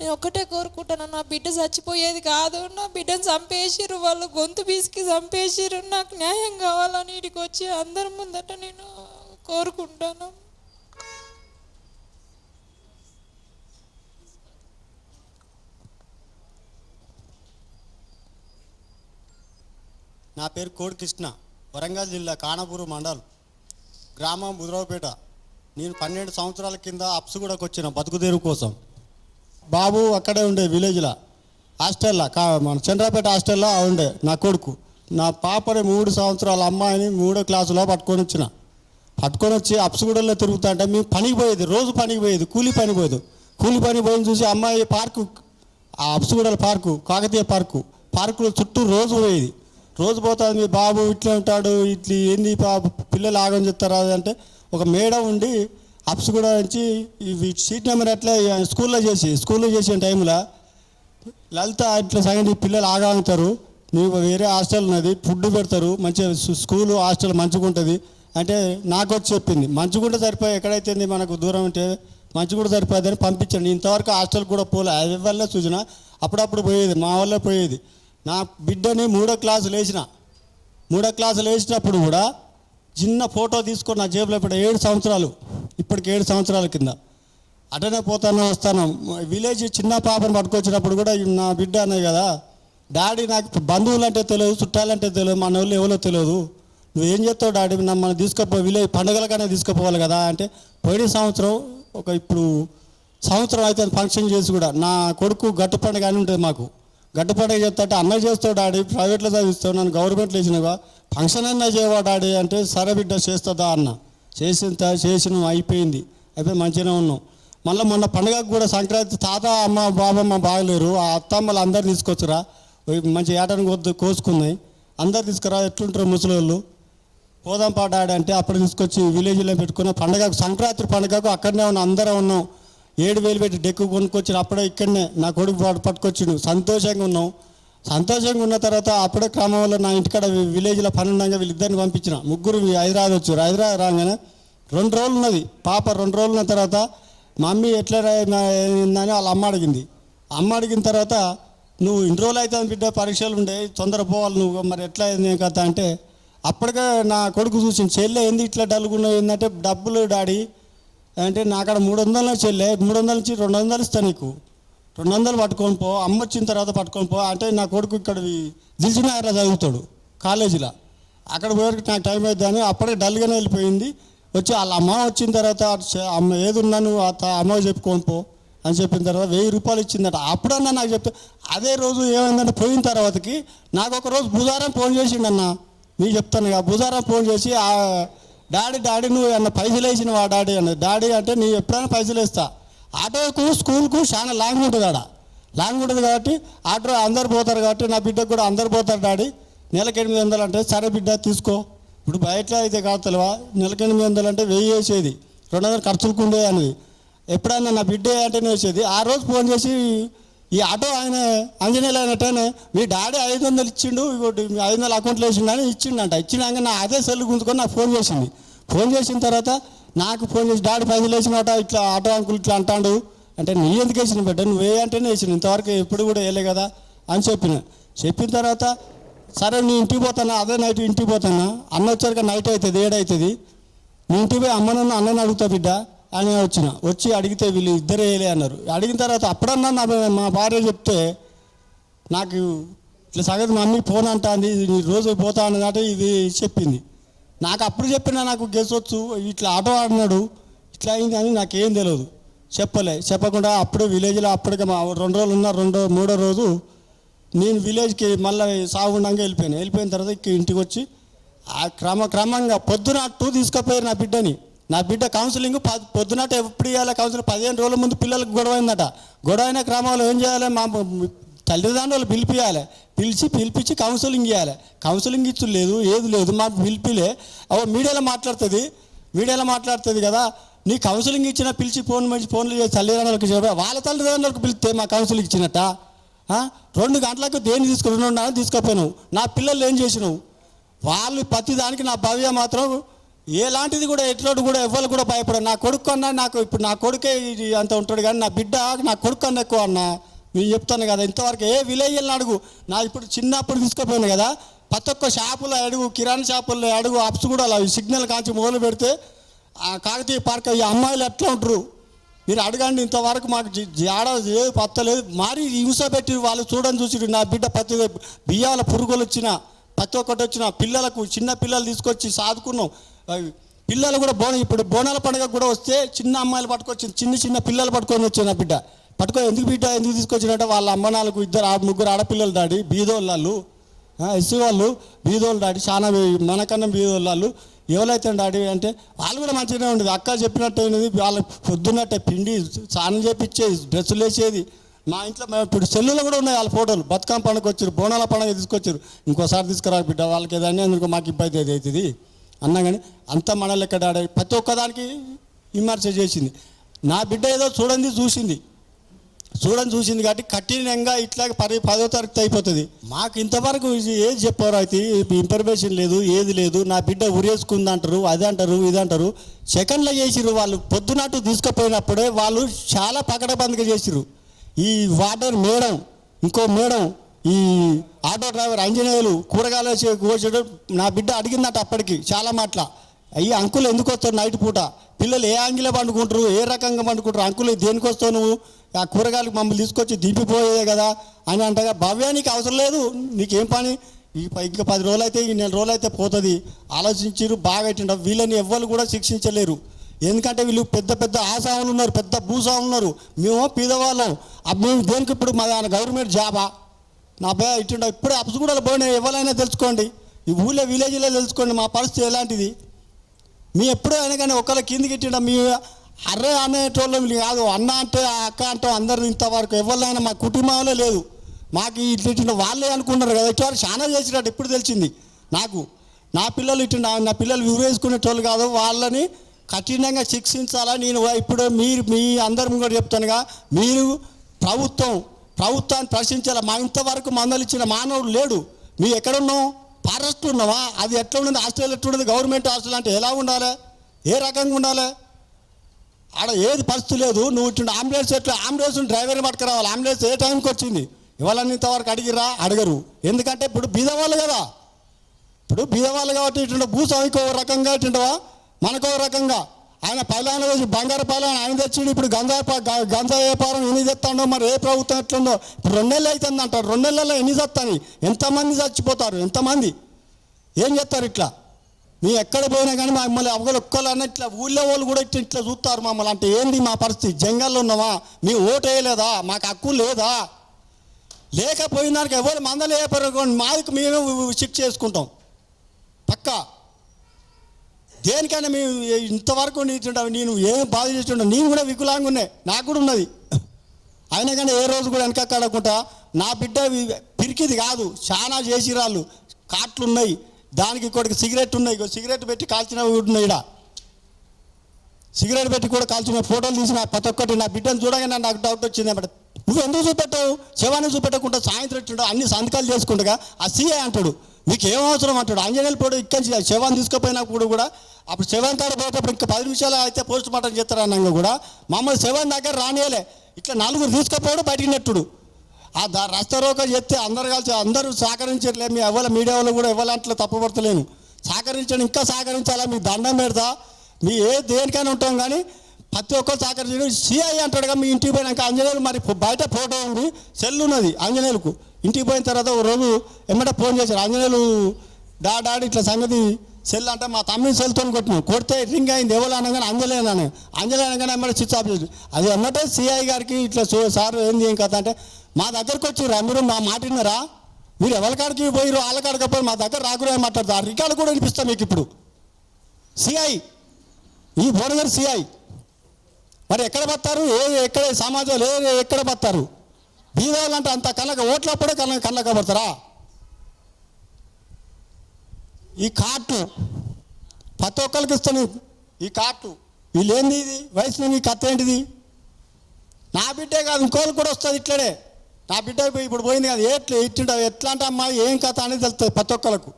నేను ఒక్కటే కోరుకుంటాను నా బిడ్డ చచ్చిపోయేది కాదు. నా బిడ్డను చంపేసిర్రు వాళ్ళు గొంతు పీసికి చంపేసిరు నాకు న్యాయం కావాలని ఇడికి వచ్చి అందరి ముందట నేను కోరుకుంటాను. నా పేరు కోడి కృష్ణ వరంగల్ జిల్లా కానపూరు మండలం గ్రామం బుధరావుపేట. నేను పన్నెండు సంవత్సరాల కింద అప్సుగూడకు వచ్చిన బతుకుదేరు కోసం. బాబు అక్కడే ఉండే విలేజ్లో హాస్టల్లో కా మన చంద్రపేట హాస్టల్లో ఉండే నా కొడుకు. నా పాపని మూడు సంవత్సరాల అమ్మాయిని మూడో క్లాసులో పట్టుకొని వచ్చిన. పట్టుకొని వచ్చి అప్సుగూడలో తిరుగుతా అంటే మేము పనికి పోయేది రోజు పనికి పోయేది కూలి పని పోయేది. కూలి పని పోయింది చూసి అమ్మాయి పార్కు ఆ అప్సుగూడల పార్కు కాకతీయ పార్కు పార్కులో చుట్టూ రోజు పోయేది. రోజు పోతుంది మీ బాబు ఇట్లా ఉంటాడు ఇట్లా ఏంది బాబు పిల్లలు ఆగం చెప్తారా? అంటే ఒక మేడం ఉండి అప్స్ కూడా నుంచి ఇవి సీట్ నెంబర్ ఎట్లా స్కూల్లో చేసి స్కూల్లో చేసిన టైంలో లలిత ఇట్లా సగం పిల్లలు ఆగాగుతారు నీకు వేరే హాస్టల్ ఉన్నది ఫుడ్ పెడతారు మంచిగా స్కూలు హాస్టల్ మంచిగుంటుంది అంటే నాకు వచ్చి చెప్పింది మంచిగుంట సరిపోయి ఎక్కడైతే మనకు దూరం ఉంటే మంచిగుంట సరిపోయిందని పంపించండి. ఇంతవరకు హాస్టల్ కూడా పోలే అది వల్ల సూచన అప్పుడప్పుడు పోయేది మా వల్ల పోయేది. నా బిడ్డని మూడో క్లాసులు లేచిన మూడో క్లాసులు వేసినప్పుడు కూడా చిన్న ఫోటో తీసుకొని నా జేబులో పెట్ట ఏడు సంవత్సరాలు. ఇప్పటికి ఏడు సంవత్సరాల కింద. అటనే పోతాను వస్తాను. విలేజ్ చిన్న పాపను పట్టుకొచ్చినప్పుడు కూడా నా బిడ్డ అన్నది కదా డాడీ నాకు బంధువులు అంటే తెలియదు చుట్టాలంటే తెలియదు మన వాళ్ళు ఎవరో తెలియదు. నువ్వేం చేస్తావు డాడీ నమ్మల్ని తీసుకుపో విలేజ్ పండుగలకనే తీసుకుపోవాలి కదా అంటే పోయిన సంవత్సరం ఒక ఇప్పుడు సంవత్సరం అయితే ఫంక్షన్ చేసి కూడా నా కొడుకు గట్టు పండుగ అని ఉంటుంది మాకు. గట్టు పండుగ చెప్తాంటే అన్న చేస్తావు డాడీ ప్రైవేట్లో చదివిస్తావు నన్ను గవర్నమెంట్లో వేసినవా? ఫంక్షన్ అన్నా చేయవా డాడీ అంటే సరే బిడ్డ చేస్తుందా అన్న. చేసిన చేసినాం చేసిన అయిపోయింది. అయిపోయి మంచిగానే ఉన్నాం. మళ్ళీ మొన్న పండుగకు కూడా సంక్రాంతి తాత అమ్మ బాబమ్మ బాగలేరు. ఆ అత్తమ్మలు అందరు తీసుకొచ్చురా. మంచి ఏటను కొద్ది కోసుకున్నాయి. అందరు తీసుకురా ఎట్లుంటారు ముసలి వాళ్ళు పోదాం పాట ఆడ అంటే అప్పుడు తీసుకొచ్చి విలేజ్లో పెట్టుకున్న. పండగకు సంక్రాంతి పండగకు అక్కడనే ఉన్న అందరం ఉన్నాం. ఏడు వేలు పెట్టి డెక్కు కొనుక్కొచ్చిన అప్పుడే ఇక్కడనే నా కొడుకు పాటు పట్టుకొచ్చిండు. సంతోషంగా ఉన్నాం. సంతోషంగా ఉన్న తర్వాత అప్పుడే క్రమంలో నా ఇంటికాడ విలేజ్లో పని ఉండగా వీళ్ళిద్దరిని పంపించిన. ముగ్గురు హైదరాబాద్ వచ్చారు. హైదరాబాద్ రాగానే రెండు రోజులు ఉన్నది. పాప రెండు రోజులు ఉన్న తర్వాత మమ్మీ ఎట్లా అయిందని వాళ్ళ అమ్మ అడిగింది. అమ్మ అడిగిన తర్వాత నువ్వు ఇన్ని రోజులు అయితే బిడ్డ పరీక్షలు ఉండే తొందర పోవాలి నువ్వు. మరి ఎట్లా అయింది కథ అంటే అప్పటికే నా కొడుకు చూసింది చెల్లె ఏంది ఇట్లా డల్గున్నా ఏంటంటే డబ్బులు డాడీ అంటే నా అక్కడ మూడు వందల చెల్లె మూడు వందల నుంచి రెండు వందలు ఇస్తా నీకు. రెండు వందలు పట్టుకొని పో అమ్మ వచ్చిన తర్వాత పట్టుకొని పో అంటే నా కొడుకు ఇక్కడ దిల్చినగర్లో చదువుతాడు కాలేజీలో. అక్కడ పోయేకి నాకు టైం అవుతుందని అప్పుడే డల్గానే వెళ్ళిపోయింది. వచ్చి వాళ్ళ అమ్మ వచ్చిన తర్వాత అమ్మ ఏది ఉన్నాను అమ్మ చెప్పుకొని పో అని చెప్పిన తర్వాత వెయ్యి రూపాయలు ఇచ్చిందట. అప్పుడన్నా నాకు చెప్తే అదే రోజు ఏమైందంటే పోయిన తర్వాతకి నాకు ఒక రోజు బుధవారం ఫోన్ చేసిండన్న. మీకు చెప్తాను ఇక బుధవారం ఫోన్ చేసి డాడీ డాడీ నువ్వు అన్న పైసలు వేసినవా డాడీ? అన్న డాడీ అంటే నీ ఎప్పుడైనా పైసలు వేస్తా. ఆటోకు స్కూల్కు చాలా లాంగ్ ఉంటుంది ఆడ. లాంగ్ ఉంటుంది కాబట్టి ఆటో అందరు పోతారు కాబట్టి నా బిడ్డకు కూడా అందరు పోతారు డాడీ. నెలకి ఎనిమిది వందలు అంటే సరే బిడ్డ తీసుకో. ఇప్పుడు బయట అయితే కాదు తెలివా? నెలకి ఎనిమిది వందలు అంటే వెయ్యి వేసేది. రెండు వందలు ఖర్చులకు ఉండే అనేది ఎప్పుడైనా నా బిడ్డ అంటేనే వచ్చేది ఆ రోజు ఫోన్ చేసి ఈ ఆటో ఆయన ఆంజనేయులు అయినట్టనే మీ డాడీ ఐదు వందలు ఇచ్చిండు ఇంకోటి ఐదు వందలు అకౌంట్లో వేసిండు అని ఇచ్చిండంట. ఇచ్చినాక నా అదే సెల్ గుంజుకొని నాకు ఫోన్ చేసింది. ఫోన్ చేసిన తర్వాత నాకు ఫోన్ చేసి డాడీ పైసలు వేసినట ఇట్లా ఆటో అంకుల్ ఇట్లా అంటాడు. అంటే నీ ఎందుకు వేసిన బిడ్డ? నువ్వు ఏ అంటేనే వేసిన ఇంతవరకు ఎప్పుడు కూడా వేయలే కదా. అని చెప్పిన. చెప్పిన తర్వాత సరే నీ ఇంటికి పోతానా? అదే నైట్ ఇంటికి పోతానా? అన్న వచ్చాక నైట్ అవుతుంది ఏడవుతుంది నీ ఇంటికి పోయి అమ్మనన్న అన్నని అడుగుతా బిడ్డ. అని వచ్చిన. వచ్చి అడిగితే వీళ్ళు ఇద్దరే వేయలే అన్నారు. అడిగిన తర్వాత అప్పుడన్నా నా మా భార్య చెప్తే నాకు ఇట్లా సగతి మమ్మీ ఫోన్ అంటుంది ఈ రోజు పోతా అన్నమాట ఇది చెప్పింది. నాకు అప్పుడు చెప్పినా నాకు గెలిచొచ్చు వచ్చు ఇట్లా ఆటో ఆడినాడు ఇట్లా అయింది అని నాకేం తెలియదు చెప్పలే చెప్పకుండా అప్పుడు విలేజ్లో అప్పటికే మా రెండు రోజులు ఉన్న రెండో మూడో రోజు నేను విలేజ్కి మళ్ళీ సాగుండంగా వెళ్ళిపోయాను. వెళ్ళిపోయిన తర్వాత ఇక్కడ ఇంటికి వచ్చి ఆ క్రమ క్రమంగా పొద్దున టూ తీసుకుపోయారు నా బిడ్డని. నా బిడ్డ కౌన్సిలింగ్ ప- పొద్దునట ఎప్పుడు ఇవ్వాలి కౌన్సిలింగ్ పదిహేను రోజుల ముందు పిల్లలకు గొడవ అయిందట. గొడవ అయిన క్రమంలో ఏం చేయాలి? మా తల్లిదండ్రులు పిలిపియాలి. పిలిచి పిలిపించి కౌన్సిలింగ్ ఇవ్వాలి కౌన్సిలింగ్ ఇచ్చు లేదు ఏది లేదు మాకు పిలిపిలే. అవ మీడియాలో మాట్లాడుతుంది మీడియాలో మాట్లాడుతుంది కదా. నీ కౌన్సిలింగ్ ఇచ్చిన పిలిచి ఫోన్ మంచి ఫోన్లు చేసి తల్లిదండ్రులకు చెప్పా వాళ్ళ తల్లిదండ్రులకు పిలిస్తే మా కౌన్సిలింగ్ ఇచ్చినట్ట? రెండు గంటలకు దేన్ని తీసుకుని రెండు తీసుకుపోయినావు? నా పిల్లలు ఏం చేసినావు? వాళ్ళు ప్రతి దానికి నా భవ్య మాత్రం ఎలాంటిది కూడా ఎట్లాంటి కూడా ఎవ్వరు కూడా భయపడరు. నా కొడుకు అన్నా నాకు ఇప్పుడు నా కొడుకే ఇది అంత ఉంటాడు కానీ నా బిడ్డ నా కొడుకు అన్న ఎక్కువ అన్నా నేను చెప్తాను కదా ఇంతవరకు ఏ విలేజ్ వెళ్ళిన అడుగు. నా ఇప్పుడు చిన్నప్పుడు తీసుకుపోయాను కదా ప్రతి ఒక్క షాపులో అడుగు కిరాణా షాపుల్లో అడుగు అప్స్ కూడా అలా సిగ్నల్ కాంచి మొదలు పెడితే ఆ కాకతీయ పార్క్ ఈ అమ్మాయిలు ఎట్లా ఉంటారు? మీరు అడగండి ఇంతవరకు మాకు జి- జాడ లేదు పత్తలేదు. మారి హింస పెట్టి వాళ్ళు చూడని చూసి నా బిడ్డ ప్రతి బియ్యాల పురుగులు వచ్చిన ప్రతి ఒక్కటి వచ్చిన పిల్లలకు చిన్న పిల్లలు తీసుకొచ్చి సాదుకున్నాం. అవి పిల్లలు కూడా బోన ఇప్పుడు బోనాల పండుగ కూడా వస్తే చిన్న అమ్మాయిలు పట్టుకొచ్చి చిన్న చిన్న పిల్లలు పట్టుకొని వచ్చిన నా బిడ్డ. పట్టుకొని ఎందుకు బిడ్డ ఎందుకు తీసుకొచ్చినట్టే వాళ్ళ అమ్మ నాలుగు ఇద్దరు ఆ ముగ్గురు ఆడపిల్లలు దాడి బీదోళ్ళు ఎస్సీ వాళ్ళు బీదోళ్ళు డాడీ చాలా మనకన్నా బీదోళ్ళు వాళ్ళు ఎవరైతే డాడీ అంటే వాళ్ళు కూడా మంచిగానే ఉండేది. అక్క చెప్పినట్టు అయినది వాళ్ళ పొద్దున్నట్టే పిండి స్నానం చేపించేది డ్రెస్సులు వేసేది మా ఇంట్లో మేము ఇప్పుడు సెల్లులో కూడా ఉన్నాయి వాళ్ళ ఫోటోలు. బతుకమ్మ పండుగ వచ్చారు బోనాల పండుగ తీసుకొచ్చారు. ఇంకోసారి తీసుకురా బిడ్డ వాళ్ళకి ఏదైనా అందుకు మాకు ఇబ్బంది అది అవుతుంది? అన్నా కానీ అంత మన లెక్క డాడీ ప్రతి ఒక్కదానికి విమర్శ చేసింది. నా బిడ్డ ఏదో చూడండి చూసింది. చూడని చూసింది కాబట్టి కఠినంగా ఇట్లా పది పదో తరగతి అయిపోతుంది. మాకు ఇంతవరకు ఇది ఏది చెప్పారు అయితే ఇన్ఫర్మేషన్ లేదు ఏది లేదు నా బిడ్డ ఉరేసుకుంది అంటారు అది అంటారు ఇది అంటారు సెకండ్లో చేసిరు వాళ్ళు. పొద్దునట్టు తీసుకుపోయినప్పుడే వాళ్ళు చాలా పకడబందిగా చేసిరు ఈ వాటర్ మేడం ఇంకో మేడం ఈ ఆటో డ్రైవర్ అంజనేయులు కూరగాయలు వేసి కోసాడు నా బిడ్డ అడిగిందట అప్పటికి చాలా మాటల. అయ్యి అంకులు ఎందుకు వస్తారు నైట్ పూట? పిల్లలు ఏ యాంగిలో పండుకుంటారు? ఏ రకంగా పండుకుంటారు? అంకులు దేనికి వస్తావు నువ్వు? ఆ కూరగాయలు మమ్మల్ని తీసుకొచ్చి దింపిపోయేదే కదా అని అంటగా భవ్యానికి అవసరం లేదు నీకేం పని? ఈ ఇంకా పది రోజులు అయితే ఈ నెల రోజులు అయితే పోతుంది. ఆలోచించారు బాగా పెట్టిండ వీళ్ళని ఎవ్వరు కూడా శిక్షించలేరు. ఎందుకంటే వీళ్ళు పెద్ద పెద్ద ఆశావులు ఉన్నారు పెద్ద భూసాములు ఉన్నారు. మేము పేదవాళ్ళం. మేము దేనికి ఇప్పుడు మా గవర్నమెంట్ జాబా? నా భయ ఇట్టుండ ఇప్పుడే అప్సుగూడలు పోయినాయి ఎవరైనా తెలుసుకోండి. ఈ ఊళ్ళో విలేజ్లో తెలుసుకోండి మా పరిస్థితి ఎలాంటిది? మీ ఎప్పుడో అయినా కానీ ఒకళ్ళ కిందికి ఇట్టిండ మీ అర్రే అనేటోళ్ళం కాదు. అన్న అంటే అక్క అంటే అందరు ఇంతవరకు ఎవరినైనా మా కుటుంబంలో లేదు. మాకు ఇట్లా వాళ్ళే అనుకున్నారు కదా. ఇటువంటి చాలా చేసినట్టు ఇప్పుడు తెలిసింది నాకు. నా పిల్లలు ఇటు నా పిల్లలు వివరేసుకునేటోళ్ళు కాదు. వాళ్ళని కఠినంగా శిక్షించాలని నేను ఇప్పుడు మీరు మీ అందరం కూడా చెప్తానుగా. మీరు ప్రభుత్వం ప్రభుత్వాన్ని ప్రశ్నించాలి? మా ఇంతవరకు మందలు ఇచ్చిన మానవుడు లేడు. మీ ఎక్కడున్నాం ఫారెస్ట్ ఉన్నావా? అది ఎట్లా ఉండదు? హాస్టల్ ఎట్లా ఉండదు గవర్నమెంట్ హాస్టల్ అంటే ఎలా ఉండాలి? ఏ రకంగా ఉండాలి? ఆడ ఏది పరిస్థితి లేదు. నువ్వు ఇటు అంబులెన్స్ ఎట్లా అంబులెన్స్ డ్రైవర్ని పట్టుకురావాలి. అంబులెన్స్ ఏ టైంకి వచ్చింది? ఇవాళని ఇంతవరకు అడిగిరా అడగరు. ఎందుకంటే ఇప్పుడు బీదవాళ్ళు కదా. ఇప్పుడు బీదవాళ్ళు కాబట్టి ఇటు భూస్వామికి ఒక రకంగా ఇటుండవా మనకో రకంగా. ఆయన పైలాన రోజు బంగారు పైలాన ఆయన తెచ్చిండు. ఇప్పుడు గంజా గంజా వ్యాపారం ఎన్ని తెస్తాడో మరి ఏ ప్రభుత్వం ఎట్లుందో. ఇప్పుడు రెండు నెలలు అవుతుంది అంటారు రెండు నెలల్లో ఎన్ని చస్తాయి? ఎంతమంది చచ్చిపోతారు? ఎంతమంది? ఏం చేస్తారు ఇట్లా? మేము ఎక్కడ పోయినా కానీ మమ్మల్ని అవగలు ఒక్కలన్న ఇట్లా ఊళ్ళో వాళ్ళు కూడా ఇట్లా ఇట్లా చూస్తారు మమ్మల్ని. అంటే ఏంది మా పరిస్థితి? జంగల్లో ఉన్నామా మీ ఓటు వేయలేదా? మాకు హక్కు లేదా? లేకపోయిన దానికి ఎవరు మందలు వేయపరుకోండి మాకు మేమే శిక్ష చేసుకుంటాం. పక్కా? దేనికైనా మేము ఇంతవరకు నీటుంటావు నేను ఏం బాధ చేస్తుంటావు నేను కూడా వికులాంగా ఉన్నాయి నాకు కూడా ఉన్నది. అయినా కానీ ఏ రోజు కూడా వెనక కడకుండా నా బిడ్డ పిరికిది కాదు. చాలా చేసిరాళ్ళు. కాట్లున్నాయి. దానికి ఇంకోటికి సిగరెట్ ఉన్నాయి. సిగరెట్ పెట్టి కాల్చినవి కూడా ఉన్నాయి ఈడ సిగరెట్ పెట్టి కూడా కాల్చిన ఫోటోలు తీసిన ప్రతి ఒక్కటి నా బిడ్డను చూడగానే నాకు డౌట్ వచ్చింది. అన్నమాట నువ్వు ఎందుకు చూపెట్టావు? శవాన్ని చూపెట్టకుండా సాయంత్రం ఇట్టుండవు అన్ని సంతకాలు చేసుకుంటగా ఆ సీఏ అంటాడు. నీకు ఏం అవసరం? అంటాడు. ఆంజనేయులు పోడు ఇక్కడి నుంచి శవాన్ని తీసుకుపోయినప్పుడు కూడా అప్పుడు శవం తాడు పోయేటప్పుడు ఇంకా పది నిమిషాలు అయితే పోస్ట్ మార్టం చేస్తారు అన్నాక కూడా మమ్మల్ని శవం దగ్గర రానియలే. ఇట్లా నలుగురు తీసుకుపోవడం బయటికి నెట్టుడు. ఆ దా రాస్తారో ఒక చెప్తే అందరు కలిసి అందరూ సహకరించట్లే. మీ ఎవరు మీడియా వాళ్ళు కూడా ఎవరంట్లో తప్పుపడతలేను సహకరించండి ఇంకా సహకరించాలా? మీ దండం పెడతా. మీ ఏ దేనికైనా ఉంటాం కానీ ప్రతి ఒక్కరు సహకరించడం. సిఐ అంటాడుగా మీ ఇంటికి పోయినాక ఆంజనేయులు మరి బయట ఫోటో ఉంది. సెల్ ఉన్నది ఆంజనేయులకు. ఇంటికి పోయిన తర్వాత ఒక రోజు ఎమ్మట ఫోన్ చేశారు. ఆంజనేయులు డా డాడీ ఇట్లా సంగతి సెల్ అంటే మా తమ్మిని సెల్తో కొట్టినాం. కొడితే రింగ్ అయింది. ఎవరు అనగానే అంజలేనాను అంజలే అనగానే స్విచ్ ఆఫ్ చేసి అది ఎమ్మటే సిఐ గారికి ఇట్లా సార్ ఏంది ఏం కథ అంటే మా దగ్గరకు వచ్చిర్రా మీరు మా మాట విన్నారా మీరు ఎవరికాడికి పోయిరు వాళ్ళకాడికి పోయి మా దగ్గర రాకురే మాట్లాడతారు? ఆ రికార్డు కూడా వినిపిస్తాం మీకు ఇప్పుడు. సిఐ ఈ భువనగిరి సిఐ మరి ఎక్కడ పత్తారు ఏ ఎక్కడ సమాజంలో ఏ ఎక్కడ పత్తారు బీదవాళ్ళంటే అంత కళ్ళక ఓట్లప్పుడే కళ్ళ కళ్ళ పడతారా? ఈ కార్టు ప్రతి ఒక్కరికి ఇస్తాను. ఈ కార్టు వీళ్ళేంది ఇది? వయసులో మీ కథ ఏంటిది? నా బిడ్డే కాదు ఇంకోళ్ళు కూడా వస్తుంది ఇట్లనే. నా బిడ్డ పోయి ఇప్పుడు పోయింది కదా ఎట్లా ఇట్లా ఎట్లా అంటే అమ్మాయి ఏం కథ అనేది తెలుస్తుంది ప్రతి ఒక్కరికి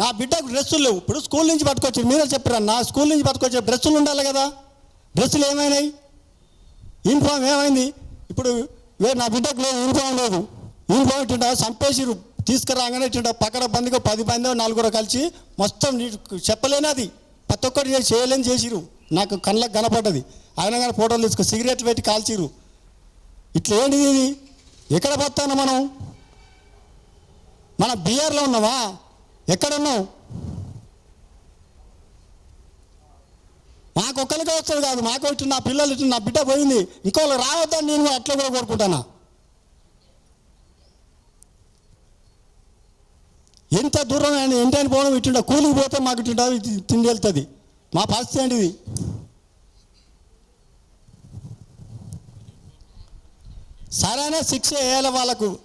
నా బిడ్డకు డ్రెస్సులు లేవు. ఇప్పుడు స్కూల్ నుంచి పట్టుకొచ్చి మీరే చెప్పారు నా స్కూల్ నుంచి పట్టుకొచ్చే డ్రెస్సులు ఉండాలి కదా. డ్రెస్సులు ఏమైనాయి? యూనిఫామ్ ఏమైంది? ఇప్పుడు వే నా బిడ్డకు లేదు యూనిఫామ్ లేదు. యూనిఫామ్ ఇట్టుంటా చంపేసిరు తీసుకురాగానే ఇట్టుంటా పక్కన బందికో పది మంది నలుగురు కలిసి మొత్తం నీకు చెప్పలేని అది. ప్రతి ఒక్కరు చేయలేని చేసిరు నాకు కళ్ళకు కనపడ్డది. ఆయన కానీ ఫోటోలు తీసుకో సిగరెట్లు పెట్టి కాల్చిరు ఇట్లా ఏంటిది ఇది? ఎక్కడ పోతాను మనం? మన బీఆర్లో ఉన్నావా? ఎక్కడున్నావు మాకు ఒక్కరికే వస్తుంది కాదు. మాకు ఇటు నా పిల్లలు ఇటు నా బిడ్డ పోయింది. ఇంకోళ్ళు రావద్దని నేను అట్లా కూడా కోరుకుంటానా? ఎంత దూరం అయినా ఎంటైనా పోవడం ఇటుండ కూలికి పోతే మాకు ఇటుండ తిండి వెళ్తుంది. మా పరిస్థితి ఏంటిది? సరైన శిక్ష వేయాలి వాళ్ళకు.